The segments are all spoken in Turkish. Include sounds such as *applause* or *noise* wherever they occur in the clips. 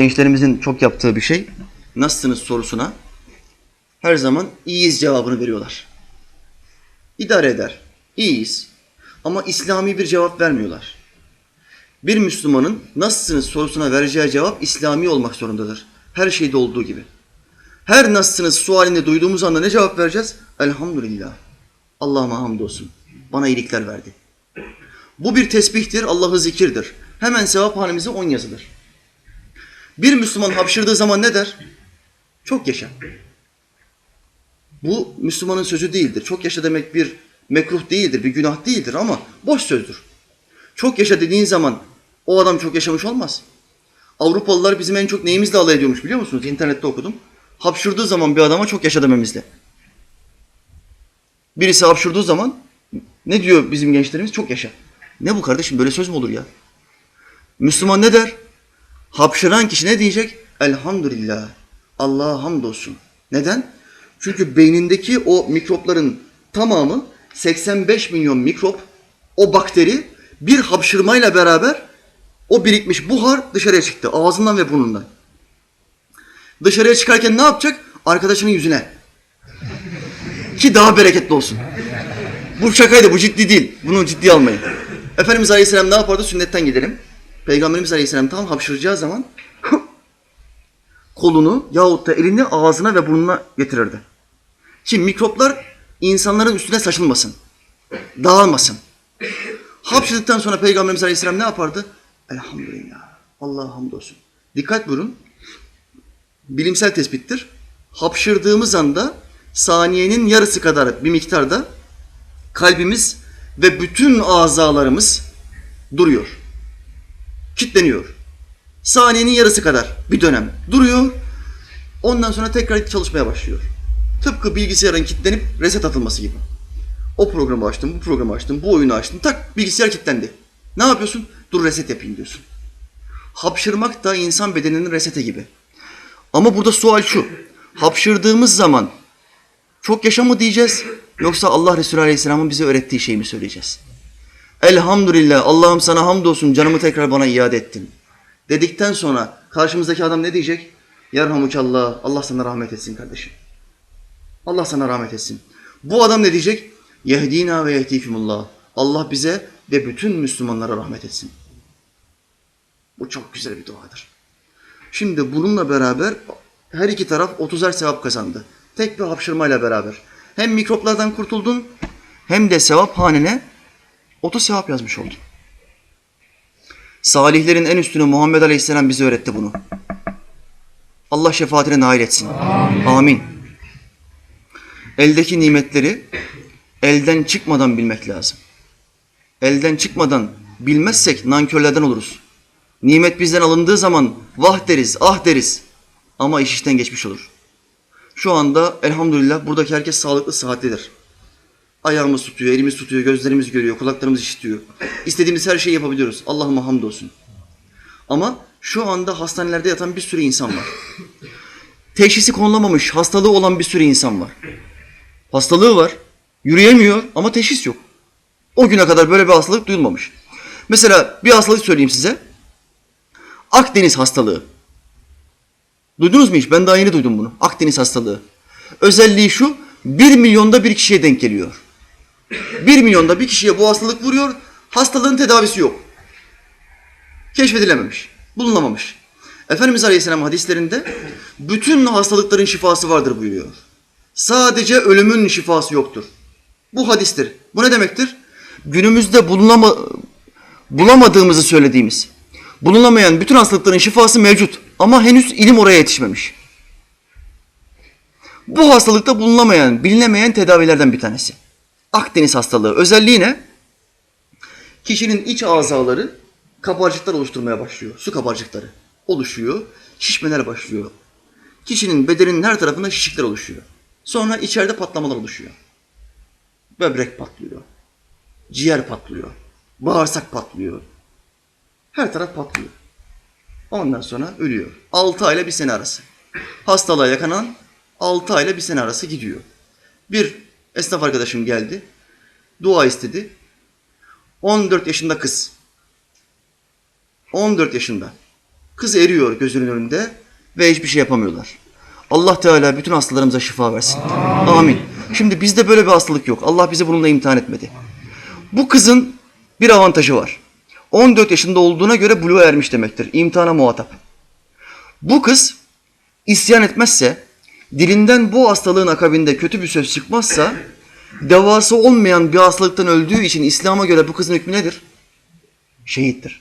Gençlerimizin çok yaptığı bir şey, nasılsınız sorusuna her zaman iyiyiz cevabını veriyorlar. İdare eder, iyiyiz. Ama İslami bir cevap vermiyorlar. Bir Müslümanın nasılsınız sorusuna vereceği cevap İslami olmak zorundadır. Her şeyde olduğu gibi. Her nasılsınız sualini duyduğumuz anda ne cevap vereceğiz? Elhamdülillah. Allah'ıma hamdolsun. Bana iyilikler verdi. Bu bir tesbihtir, Allah'ı zikirdir. Hemen sevap hanemize on yazılır. Bir Müslüman hapşırdığı zaman ne der? Çok yaşa. Bu Müslümanın sözü değildir. Çok yaşa demek bir mekruh değildir, bir günah değildir ama boş sözdür. Çok yaşa dediğin zaman o adam çok yaşamış olmaz. Avrupalılar bizim en çok neyimizle alay ediyormuş biliyor musunuz? İnternette okudum. Hapşırdığı zaman bir adama çok yaşa dememizle. Birisi hapşırdığı zaman ne diyor bizim gençlerimiz? Çok yaşa. Ne bu kardeşim böyle söz mü olur ya? Müslüman ne der? Hapşıran kişi ne diyecek? Elhamdülillah. Allah'a hamdolsun. Neden? Çünkü beynindeki o mikropların tamamı 85 milyon mikrop, o bakteri bir hapşırmayla beraber o birikmiş buhar dışarıya çıktı. Ağzından ve burnundan. Dışarıya çıkarken ne yapacak? Arkadaşının yüzüne. Ki daha bereketli olsun. Bu şakaydı, bu ciddi değil. Bunu ciddiye almayın. Efendimiz Aleyhisselam ne yapardı? Sünnetten gidelim. Peygamberimiz Aleyhisselam tam hapşıracağı zaman *laughs* kolunu yahut da elini ağzına ve burnuna getirirdi. Ki mikroplar insanların üstüne saçılmasın. Dağılmasın. Hapşırdıktan sonra Peygamberimiz Aleyhisselam ne yapardı? Elhamdülillah. Allah'a hamdolsun. Dikkat buyurun. Bilimsel tespittir. Hapşırdığımız anda saniyenin yarısı kadar bir miktarda kalbimiz ve bütün azalarımız duruyor. Kitleniyor. Saniyenin yarısı kadar bir dönem duruyor. Ondan sonra tekrar çalışmaya başlıyor. Tıpkı bilgisayarın kilitlenip reset atılması gibi. O programı açtım, bu programı açtım, bu oyunu açtım. Tak bilgisayar kilitlendi. Ne yapıyorsun? Dur reset yapayım diyorsun. Hapşırmak da insan bedeninin resete gibi. Ama burada sual şu. Hapşırdığımız zaman çok yaşa mı diyeceğiz yoksa Allah Resulü Aleyhisselam'ın bize öğrettiği şeyi mi söyleyeceğiz? Elhamdülillah Allah'ım sana hamdolsun canımı tekrar bana iade ettin. Dedikten sonra karşımızdaki adam ne diyecek? Yerhamukallah Allah sana rahmet etsin kardeşim. Allah sana rahmet etsin. Bu adam ne diyecek? Yehdina ve yehdikumullah. Allah bize ve bütün Müslümanlara rahmet etsin. Bu çok güzel bir duadır. Şimdi bununla beraber her iki taraf 30'er sevap kazandı. Tek bir hapşırmayla beraber. Hem mikroplardan kurtuldun hem de sevap hanene 30 sevap yazmış oldun. Salihlerin en üstünü Muhammed Aleyhisselam bize öğretti bunu. Allah şefaatine nail etsin. Amin. Amin. Eldeki nimetleri elden çıkmadan bilmek lazım. Elden çıkmadan bilmezsek nankörlerden oluruz. Nimet bizden alındığı zaman vah deriz, ah deriz. Ama iş işten geçmiş olur. Şu anda elhamdülillah buradaki herkes sağlıklı, sıhhatlidir. Ayağımız tutuyor, elimiz tutuyor, gözlerimiz görüyor, kulaklarımız işitiyor. İstediğimiz her şeyi yapabiliyoruz. Allah'ıma hamdolsun. Ama şu anda hastanelerde yatan bir sürü insan var. Teşhisi konulamamış, hastalığı olan bir sürü insan var. Hastalığı var, yürüyemiyor ama teşhis yok. O güne kadar böyle bir hastalık duyulmamış. Mesela bir hastalık söyleyeyim size. Akdeniz hastalığı. Duydunuz mu hiç? Ben daha yeni duydum bunu. Akdeniz hastalığı. Özelliği şu, bir milyonda bir kişiye denk geliyor. Bir milyonda bir kişiye bu hastalık vuruyor, hastalığın tedavisi yok. Keşfedilememiş, bulunamamış. Efendimiz Aleyhisselam hadislerinde bütün hastalıkların şifası vardır buyuruyor. Sadece ölümün şifası yoktur. Bu hadistir. Bu ne demektir? Günümüzde bulunama, bulamadığımızı söylediğimiz, bulunamayan bütün hastalıkların şifası mevcut ama henüz ilim oraya yetişmemiş. Bu hastalıkta bulunamayan, bilinemeyen tedavilerden bir tanesi. Akdeniz hastalığı. Özelliği ne? Kişinin iç azaları kabarcıklar oluşturmaya başlıyor. Su kabarcıkları oluşuyor. Şişmeler başlıyor. Kişinin bedeninin her tarafında şişikler oluşuyor. Sonra içeride patlamalar oluşuyor. Böbrek patlıyor. Ciğer patlıyor. Bağırsak patlıyor. Her taraf patlıyor. Ondan sonra ölüyor. 6 ayla bir sene arası. Hastalığa yakalanan 6 ayla bir sene arası gidiyor. Bir esnaf arkadaşım geldi. Dua istedi. 14 yaşında kız. 14 yaşında. Kız eriyor gözünün önünde ve hiçbir şey yapamıyorlar. Allah Teala bütün hastalarımıza şifa versin. Amin. Şimdi bizde böyle bir hastalık yok. Allah bizi bununla imtihan etmedi. Bu kızın bir avantajı var. 14 yaşında olduğuna göre buluğa ermiş demektir. İmtihana muhatap. Bu kız isyan etmezse, dilinden bu hastalığın akabinde kötü bir söz çıkmazsa, devası olmayan bir hastalıktan öldüğü için İslam'a göre bu kızın hükmü nedir? Şehittir.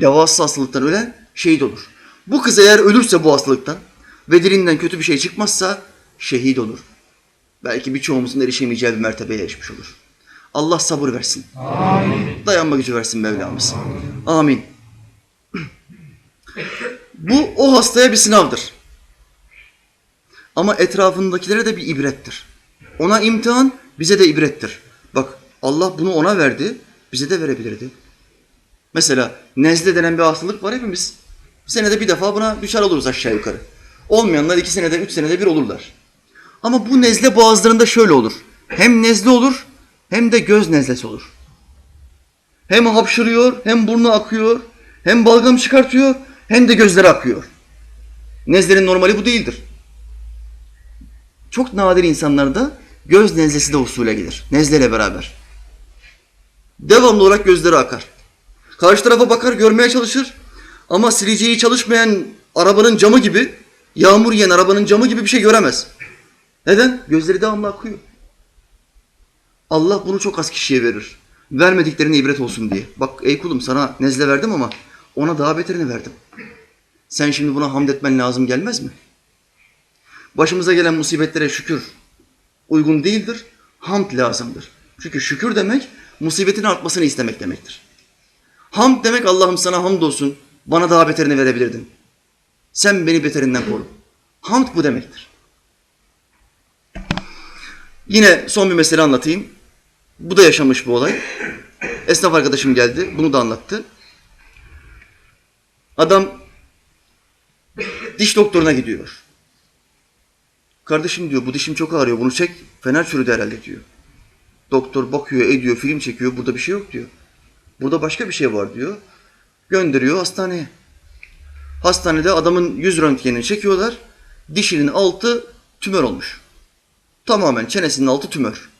Devasız hastalıktan ölen şehit olur. Bu kız eğer ölürse bu hastalıktan ve dilinden kötü bir şey çıkmazsa şehit olur. Belki birçoğumuzun erişemeyeceği bir mertebeye erişmiş olur. Allah sabır versin. Amin. Dayanma gücü versin Mevlamız. Amin. Bu o hastaya bir sınavdır. Ama etrafındakilere de bir ibrettir. Ona imtihan, bize de ibrettir. Bak Allah bunu ona verdi, bize de verebilirdi. Mesela nezle denen bir hastalık var hepimiz. Senede bir defa buna düşer oluruz aşağı yukarı. Olmayanlar iki senede, üç senede bir olurlar. Ama bu nezle bazılarında şöyle olur. Hem nezle olur, hem de göz nezlesi olur. Hem hapşırıyor, hem burnu akıyor, hem balgam çıkartıyor, hem de gözleri akıyor. Nezlerin normali bu değildir. Çok nadir insanlarda göz nezlesi de usule gelir. Nezleyle beraber. Devamlı olarak gözleri akar. Karşı tarafa bakar, görmeye çalışır. Ama sileceği çalışmayan arabanın camı gibi, yağmur yiyen arabanın camı gibi bir şey göremez. Neden? Gözleri devamlı akıyor. Allah bunu çok az kişiye verir. Vermediklerine ibret olsun diye. Bak ey kulum sana nezle verdim ama ona daha beterini verdim. Sen şimdi buna hamd etmen lazım gelmez mi? Başımıza gelen musibetlere şükür uygun değildir. Hamd lazımdır. Çünkü şükür demek musibetin artmasını istemek demektir. Hamd demek Allah'ım sana hamd olsun. Bana daha beterini verebilirdin. Sen beni beterinden koru. Hamd bu demektir. Yine son bir mesele anlatayım. Bu da yaşamış bu olay. Esnaf arkadaşım geldi. Bunu da anlattı. Adam diş doktoruna gidiyor. Kardeşim diyor bu dişim çok ağrıyor bunu çek. Fener çürüdü herhalde diyor. Doktor bakıyor ediyor film çekiyor burada bir şey yok diyor. Burada başka bir şey var diyor. Gönderiyor hastaneye. Hastanede adamın yüz röntgenini çekiyorlar. Dişinin altı tümör olmuş. Tamamen çenesinin altı tümör.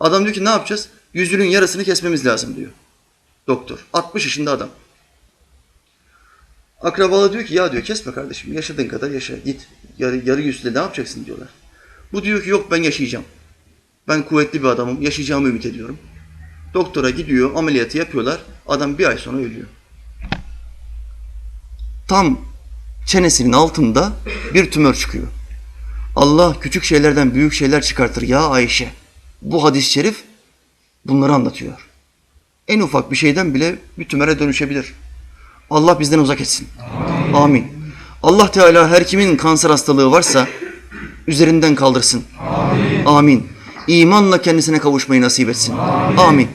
Adam diyor ki ne yapacağız? Yüzünün yarısını kesmemiz lazım diyor. Doktor. 60 yaşında adam. Akrabalar diyor ki ya diyor kesme kardeşim yaşadığın kadar yaşa git. Yarı, yarı yüzle ne yapacaksın diyorlar. Bu diyor ki yok ben yaşayacağım. Ben kuvvetli bir adamım yaşayacağımı ümit ediyorum. Doktora gidiyor ameliyatı yapıyorlar. Adam bir ay sonra ölüyor. Tam çenesinin altında bir tümör çıkıyor. Allah küçük şeylerden büyük şeyler çıkartır ya Ayşe. Bu hadis-i şerif bunları anlatıyor. En ufak bir şeyden bile bir tümöre dönüşebilir. Allah bizden uzak etsin. Amin. Allah Teala her kimin kanser hastalığı varsa üzerinden kaldırsın. Amin. İmanla kendisine kavuşmayı nasip etsin. Amin.